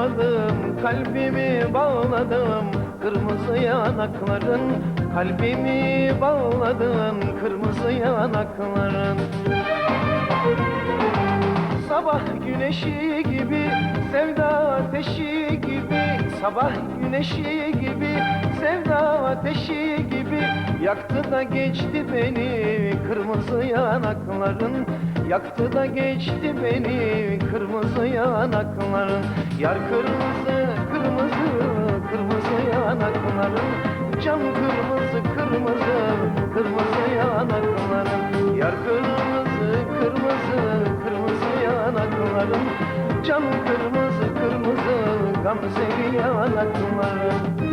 doymadım kalbimi bağladım. Kırmızı yanakların kalbimi bağladın. Kırmızı yanakların. Sabah güneşi gibi sevda ateşi gibi. Sabah güneşi gibi sevda ateşi gibi. Yaktı da geçti beni kırmızı yanakların yaktı da geçti beni kırmızı yanakların. Yar kırmızı kırmızı kırmızı yanakların. Cam kırmızı kırmızı kırmızı yanakların. Yar kırmızı kırmızı kırmızı yanakların. Cam kırmızı kırmızı gamzeli yanakların